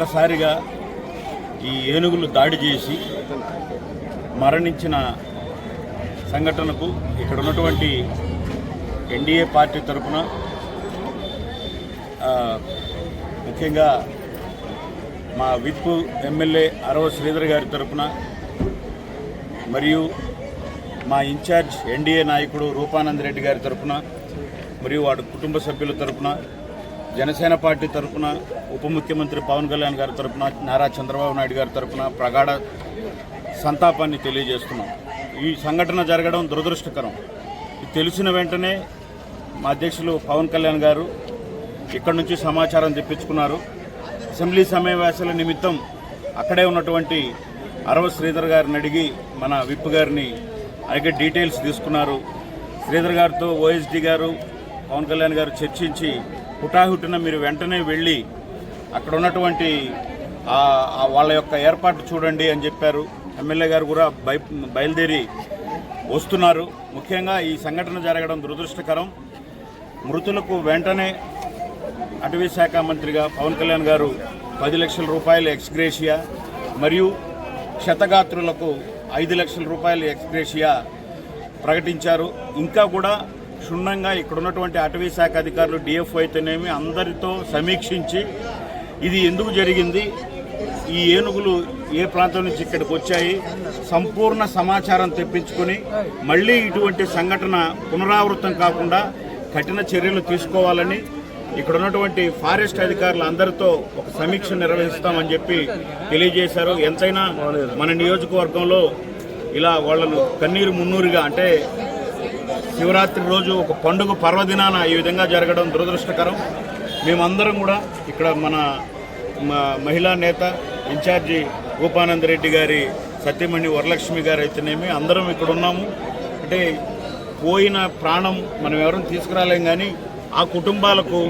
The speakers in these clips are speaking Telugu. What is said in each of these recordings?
ఒక్కసారిగా ఈ ఏనుగులు దాడి చేసి మరణించిన సంఘటనకు ఇక్కడ ఉన్నటువంటి ఎన్డీఏ పార్టీ తరఫున ముఖ్యంగా మా విప్ ఎమ్మెల్యే అరవ శ్రీధర్ గారి తరఫున మరియు మా ఇన్ఛార్జ్ ఎన్డీఏ నాయకుడు రూపానంద్ రెడ్డి గారి తరఫున మరియు వాడి కుటుంబ సభ్యుల తరఫున జనసేన పార్టీ తరఫున ఉప ముఖ్యమంత్రి పవన్ కళ్యాణ్ గారి తరఫున నారా చంద్రబాబు నాయుడు గారి తరఫున ప్రగాఢ సంతాపాన్ని తెలియజేస్తున్నాం. ఈ సంఘటన జరగడం దురదృష్టకరం. ఇది తెలిసిన వెంటనే మా అధ్యక్షులు పవన్ కళ్యాణ్ గారు ఇక్కడి నుంచి సమాచారం తెప్పించుకున్నారు. అసెంబ్లీ సమావేశాల నిమిత్తం అక్కడే ఉన్నటువంటి అరవ శ్రీధర్ గారిని అడిగి మన విప్ గారిని అలాగే డీటెయిల్స్ తీసుకున్నారు. శ్రీధర్ గారితో ఓఎస్డి గారు పవన్ కళ్యాణ్ గారు చర్చించి హుటాహుటిన మీరు వెంటనే వెళ్ళి అక్కడ ఉన్నటువంటి వాళ్ళ యొక్క ఏర్పాటు చూడండి అని చెప్పారు. ఎమ్మెల్యే గారు కూడా బయ బయలుదేరి వస్తున్నారు. ముఖ్యంగా ఈ సంఘటన జరగడం దురదృష్టకరం. మృతులకు వెంటనే అటవీ శాఖ మంత్రిగా పవన్ కళ్యాణ్ గారు పది లక్షల రూపాయల ఎక్స్గ్రేషియా మరియు క్షతగాత్రులకు ఐదు లక్షల రూపాయల ఎక్స్గ్రేషియా ప్రకటించారు. ఇంకా కూడా క్షుణ్ణంగా ఇక్కడ ఉన్నటువంటి అటవీ శాఖ అధికారులు డిఎఫ్ అయితేనేమి అందరితో సమీక్షించి ఇది ఎందుకు జరిగింది? ఈ ఏనుగులు ఏ ప్రాంతం నుంచి ఇక్కడికి వచ్చాయి? సంపూర్ణ సమాచారం తెప్పించుకొని మళ్ళీ ఇటువంటి సంఘటన పునరావృతం కాకుండా కఠిన చర్యలు తీసుకోవాలని ఇక్కడ ఉన్నటువంటి ఫారెస్ట్ అధికారులు అందరితో ఒక సమీక్ష నిర్వహిస్తామని చెప్పి తెలియజేశారు. ఎంతైనా మన నియోజకవర్గంలో ఇలా వాళ్ళను కన్నీరు మున్నూరుగా అంటే శివరాత్రి రోజు ఒక పండుగ పర్వదినాన ఈ విధంగా జరగడం దురదృష్టకరం. మేమందరం కూడా ఇక్కడ మన మహిళా నేత ఇన్ఛార్జి గోపానంద రెడ్డి గారి సత్యమణి వరలక్ష్మి గారు అయితేనేమి అందరం ఇక్కడ ఉన్నాము. అంటే పోయిన ప్రాణం మనం ఎవరిని తీసుకురాలేం కానీ ఆ కుటుంబాలకు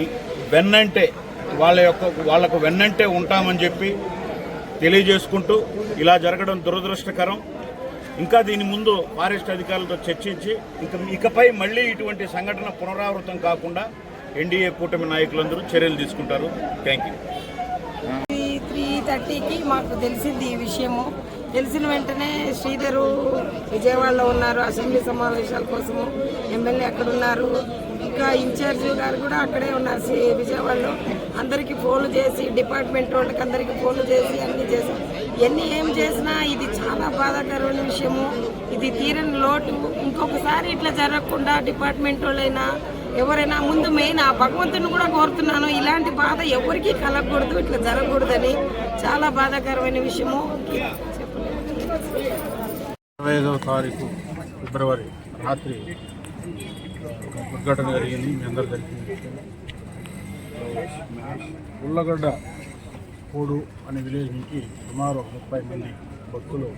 ఈ వెన్నంటే వాళ్ళ యొక్క వాళ్ళకు వెన్నంటే ఉంటామని చెప్పి తెలియజేసుకుంటూ ఇలా జరగడం దురదృష్టకరం. ఇంకా దీని ముందు ఫారెస్ట్ అధికారులతో చర్చించి ఇక ఇకపై మళ్ళీ ఇటువంటి సంఘటన పునరావృతం కాకుండా ఎన్డీఏ కూటమి నాయకులందరూ చర్యలు తీసుకుంటారు. థ్యాంక్ యూ త్రీ త్రీ థర్టీకి మాకు తెలిసింది ఈ విషయము. తెలిసిన వెంటనే శ్రీధరు విజయవాడలో ఉన్నారు. అసెంబ్లీ సమావేశాల కోసము ఎమ్మెల్యే అక్కడ ఉన్నారు. ఇంకా ఇన్ఛార్జ్ గారు కూడా అక్కడే ఉన్నారు సి- విజయవాడలో. అందరికీ ఫోన్లు చేసి డిపార్ట్మెంట్ వాళ్ళకి అందరికీ ఫోన్లు చేసి అన్నీ చేసి. ఎన్ని ఏం చేసినా ఇది చాలా బాధాకరమైన విషయము. ఇది తీరని లోటు. ఇంకొకసారి ఇట్లా జరగకుండా డిపార్ట్మెంట్ వాళ్ళైనా ఎవరైనా ముందు మెయిన్ ఆ భగవంతుని కూడా కోరుతున్నాను. ఇలాంటి బాధ ఎవరికీ కలగకూడదు ఇట్లా జరగకూడదని. చాలా బాధాకరమైన విషయము. ఇరవై ఐదవ తారీఖు ఫిబ్రవరి రాత్రి ఒక జరిగింది మీ అందరు తెలిసిన ఉల్లగడ్డ పూడు అనే విలేజ్ నుంచి సుమారు ఒక ముప్పై మంది భక్తులు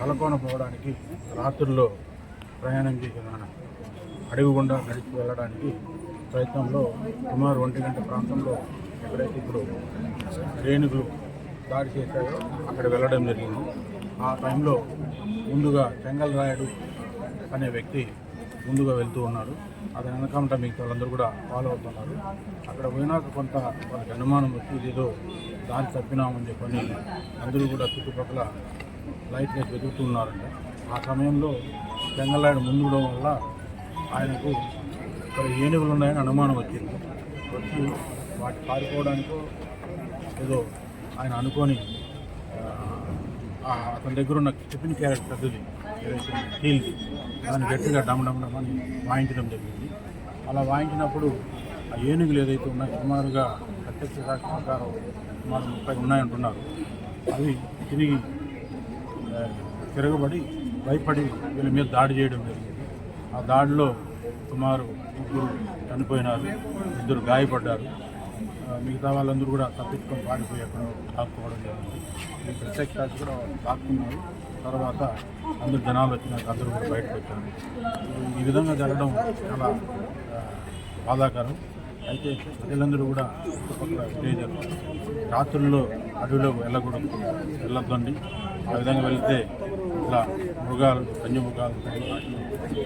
తలకోన పోవడానికి రాత్రుల్లో ప్రయాణం చేసిన అడవి గుండా నడిచి వెళ్ళడానికి ప్రయత్నంలో సుమారు ఒంటి గంట ప్రాంతంలో ఎక్కడైతే ఇప్పుడు రేణుగులు దాడి చేశాయో అక్కడ వెళ్ళడం జరిగింది. ఆ టైంలో ముందుగా చెంగల్ రాయుడు అనే వ్యక్తి ముందుగా వెళ్తూ ఉన్నారు. అతని వెనకామట మిగతా వాళ్ళందరూ కూడా ఫాలో అవుతున్నారు అక్కడ పోయినాక కొంత వాళ్ళకి అనుమానం వచ్చి ఏదో దారి తప్పినామని చెప్పని అందరూ కూడా చుట్టుపక్కల లైట్గా వెతుకుతున్నారంట ఆ సమయంలో చెంగల్రాయుడు ముందు వల్ల ఆయనకు ఇక్కడ ఏనుగులు ఉన్నాయని అనుమానం వచ్చింది. వచ్చి వాటి పారిపోవడానికో ఏదో ఆయన అనుకొని అతని దగ్గర ఉన్న టిఫిన్ క్యారెట్ పెద్దది స్టీల్ది దాన్ని గట్టిగా డమ్ డమ్ డమ్ అని వాయించడం జరిగింది. అలా వాయించినప్పుడు ఆ ఏనుగులు ఏదైతే ఉన్నాయో సుమారుగా ప్రత్యక్ష సాక్షి ప్రకారం సుమారు ముప్పై ఉన్నాయంటున్నారు. అవి తిరిగి తిరగబడి భయపడి వీళ్ళ మీద దాడి చేయడం జరిగింది. ఆ దాడిలో సుమారు ముగ్గురు చనిపోయినారు ఇద్దరు గాయపడ్డారు. మిగతా వాళ్ళందరూ కూడా తప్పించుకొని పాడిపోయి అక్కడ దాక్కోవడం జరిగింది. ఈ ప్రత్యక్ష కూడా దాక్కున్నారు తర్వాత అందరు జనాలు వచ్చినాక అందరూ కూడా బయటకు వచ్చారు. ఈ విధంగా జరగడం చాలా బాధాకరం. అయితే ప్రజలందరూ కూడా చుట్టుపక్కల రాత్రుల్లో అడవిలో వెళ్ళకూడదు. వెళ్ళొద్దండి. ఆ విధంగా వెళ్తే ఇట్లా మృగాలు కన్యమృగాలు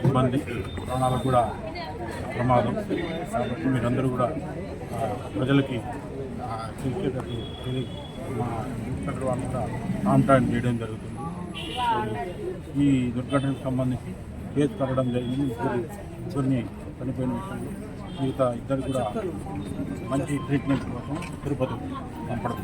ఇబ్బంది ప్రాణాలకు కూడా ప్రమాదం. కాబట్టి మీరందరూ కూడా ప్రజలకి తెలిసేటట్టు మా ఇన్స్పెక్టర్ వాళ్ళు కూడా కాంటాక్ట్ చేయడం జరుగుతుంది. ఈ దుర్ఘటనకు సంబంధించి కేసు కట్టడం జరిగింది. ఇద్దరు ఇద్దరిని చనిపోయిన విషయంలో. మిగతా ఇద్దరు కూడా మంచి ట్రీట్మెంట్ కోసం తిరుపతి పంపడం.